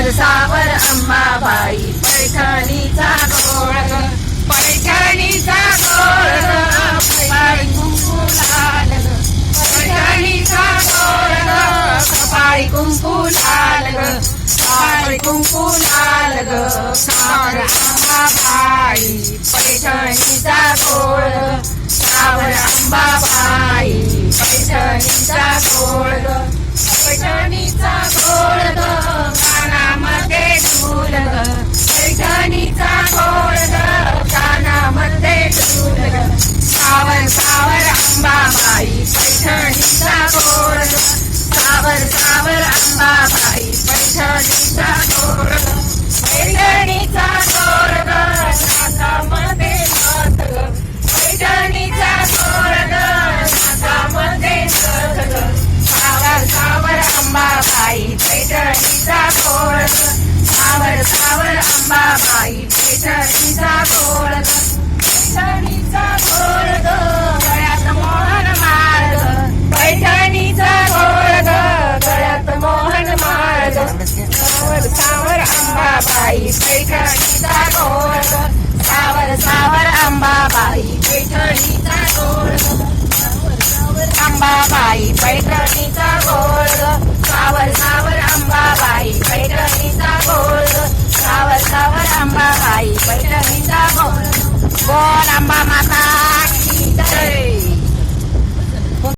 सावर सावर अंबाबाई पैठणीचा गोळ. पैठणीचा गोळ ग कपाळी कुंकू लाल पैठणीचा गोळ ग कपाळी कुंकू लाल ग कपाळी कुंकू लाल ग सावर अंबाबाई पैठणीचा गोळ. सावर अंबाबाई पैठणीचा गोळ. पैठणीचा गोळ सावर सावर अंबाबाई पैठणीचा गोळ ग पैठणीचा गोळ ग नाकामध्ये हात पैठणीचा गोळ ग नाकामध्ये नथ ग. सावर सावर अंबाबाई पैठणीचा गोळ ग. सावर सावर अंबाबाई पैठणीचा गोळ सावर सावर अंबाबाई पैठणीचा गोळ सावर सावर अंबाबाई पैठणीचा गोळ अंबाबाई पैठणीचा गोळ सावर सावर अंबाबाई पैठणीचा गोर. सावर सावर अंबाबाई पैठणीचा गोळ गोल अंबा माता.